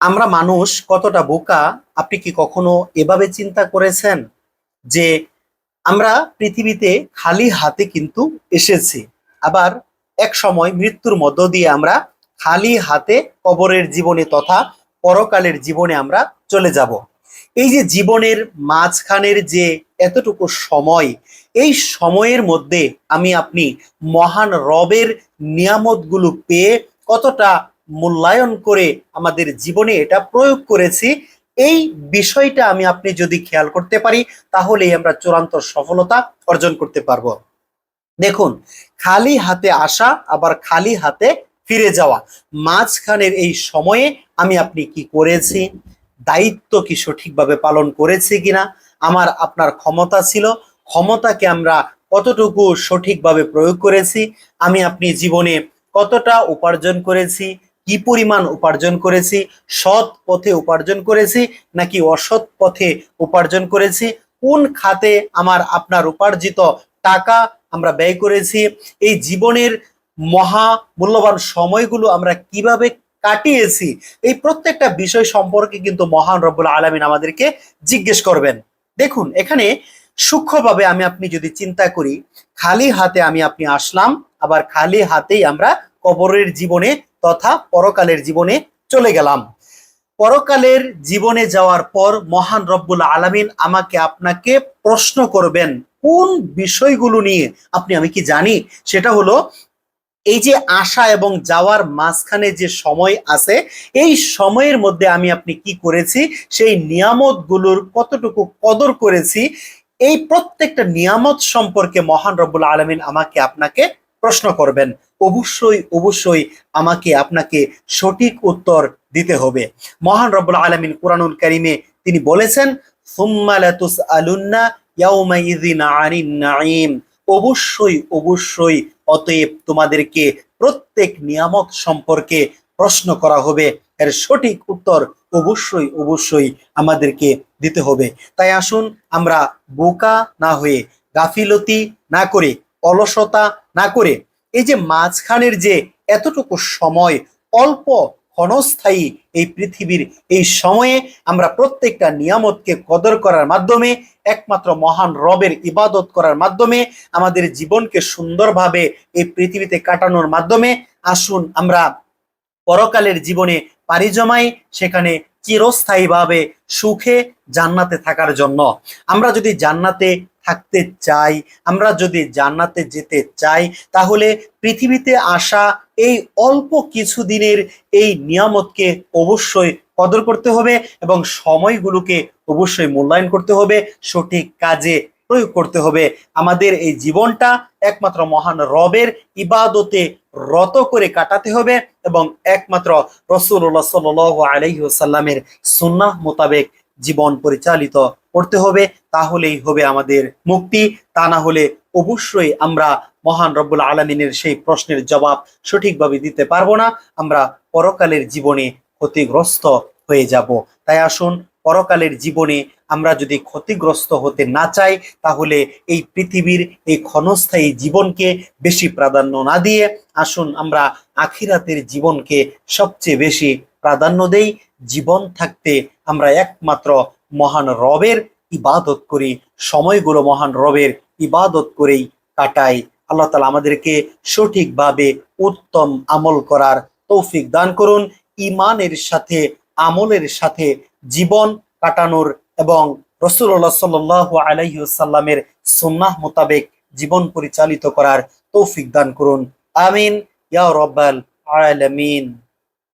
আমরা মানুষ কতটা বোকা, আপনি কি কখনো এভাবে চিন্তা করেছেন যে আমরা পৃথিবীতে খালি হাতে কিন্তু এসেছি, আবার এক সময় মৃত্যুর মধ্য দিয়ে আমরা খালি হাতে কবরের জীবনে তথা পরকালের জীবনে আমরা চলে যাব? এই যে জীবনের মাঝখানের যে এতটুকু সময়, এই সময়ের মধ্যে আমি আপনি মহান রবের নিয়ামতগুলো পেয়ে কতটা মূল্যায়ন করে আমাদের জীবনে এটা প্রয়োগ করেছি, এই বিষয়টা আমি আপনি যদি খেয়াল করতে পারি, তাহলেই আমরা চূড়ান্ত সফলতা অর্জন করতে পারব। দেখুন, খালি হাতে আসা, আবার খালি হাতে ফিরে যাওয়া, মাঝখানের এই সময়ে আমি আপনি কি করেছি, দায়িত্ব কি সঠিকভাবে পালন করেছি কিনা, আমার আপনার ক্ষমতা ছিল, ক্ষমতাকে আমরা কতটুকু সঠিকভাবে প্রয়োগ করেছি, আমি আপনি জীবনে কতটা উপার্জন করেছি কি পরিমাণ উপার্জন করেছি? সৎ পথে উপার্জন করেছি নাকি অসৎ পথে উপার্জন করেছি? কোন খাতে আমার আপনার উপার্জিত টাকা আমরা ব্যয় করেছি? এই জীবনের মহা মূল্যবান সময়গুলো আমরা কীভাবে কাটিয়েছি? এই প্রত্যেকটা বিষয় সম্পর্কে কিন্তু মহান রব্বুল আলমিন আমাদেরকে জিজ্ঞেস করবেন। দেখুন, এখানে সূক্ষ্মভাবে আমি আপনি যদি চিন্তা করি, খালি হাতে আমি আপনি আসলাম, আবার খালি হাতেই আমরা কবরের জীবনে তথা পরকালের জীবনে চলে গেলাম। পরকালের জীবনে যাওয়ার পর মহান রব্বুল আলামিন আমাকে আপনাকে প্রশ্ন করবেন, কোন বিষয়গুলো নিয়ে আপনি, আমি কি জানি? সেটা হলো, এই যে আসা এবং যাওয়ার মাঝখানে যে সময় আছে, এই সময়ের মধ্যে আমি আপনি কি করেছি? সেই নিয়ামতগুলোর কতটুকু কদর করেছি? এই প্রত্যেকটা নিয়ামত সম্পর্কে মহান রব্বুল আলমিন আমাকে আপনাকে প্রশ্ন করবেন, অবশ্যই অবশ্যই আমাকে আপনাকে সঠিক উত্তর দিতে হবে। মহান রব্বুল আলমিন কোরআনুল করিমে তিনি বলেছেন, সুম্মা লাতুসআলুন্না ইয়াউমাইযিন আনিন অবশ্যই অবশ্যই অতএব তোমাদেরকে প্রত্যেক নিয়ামত সম্পর্কে প্রশ্ন করা হবে। এর সঠিক উত্তর অবশ্যই অবশ্যই আমাদেরকে দিতে হবে। তাই আসুন আমরা বোকা না হয়ে গাফিলতি না করে অলসতা না করে এই যে মাঝখানের যে এতটুকু সময়, অল্প ক্ষণস্থায়ী এই পৃথিবীর এই সময়ে আমরা প্রত্যেকটা নিয়ামতকে কদর করার মাধ্যমে, একমাত্র মহান রবের ইবাদত করার মাধ্যমে, আমাদের জীবনকে সুন্দরভাবে এই পৃথিবীতে কাটানোর মাধ্যমে আসুন আমরা পরকালের জীবনে পাড়ি জমাই, সেখানে চিরস্থায়ীভাবে সুখে জান্নাতে থাকার জন্য। আমরা যদি জান্নাতে থাকতে চাই, আমরা যদি জান্নাতে যেতে চাই, তাহলে পৃথিবীতে আসা এই অল্প কিছু দিনের এই নিয়ামতকে অবশ্যই কদর করতে হবে এবং সময়গুলোকে অবশ্যই মূল্যায়ন করতে হবে, সঠিক কাজে প্রয়োগ করতে হবে। আমাদের এই জীবনটা একমাত্র মহান রবের ইবাদতে রত করে কাটাতে হবে এবং একমাত্র রসুল্লাহ সাল আলহিসাল্লামের সুন্নাহ মোতাবেক জীবন পরিচালিত করতে হবে, তাহলেই হবে আমাদের মুক্তি। তা না হলে অবশ্যই আমরা মহান রব্বুল আলমিনের সেই প্রশ্নের জবাব সঠিকভাবে দিতে পারব না। আমরা পরকালের জীবনে ক্ষতিগ্রস্ত হয়ে যাব। তাই আসুন, পরকালের জীবনে আমরা যদি ক্ষতিগ্রস্ত হতে না চাই, তাহলে এই পৃথিবীর এই ক্ষণস্থায়ী জীবনকে বেশি প্রাধান্য না দিয়ে আসুন, আমরা আখিরাতের জীবনকে সবচেয়ে বেশি প্রাধান্য দেই। জীবন থাকতে আমরা একমাত্র মহান রবের ইবাদত করি, সময়গুলো মহান রবের ইবাদত করেই কাটাই। আল্লাহ তালা আমাদেরকে সঠিকভাবে উত্তম আমল করার তৌফিক দান করুন ইমানের সাথে, আমলের সাথে জীবন কাটানোর এবং রসুল্লাহ সাল আলাইসাল্লামের সুন্নাহ মোতাবেক জীবন পরিচালিত করার তৌফিক দান করুন। আমিন। ইয়া রব্বাল আলামিন।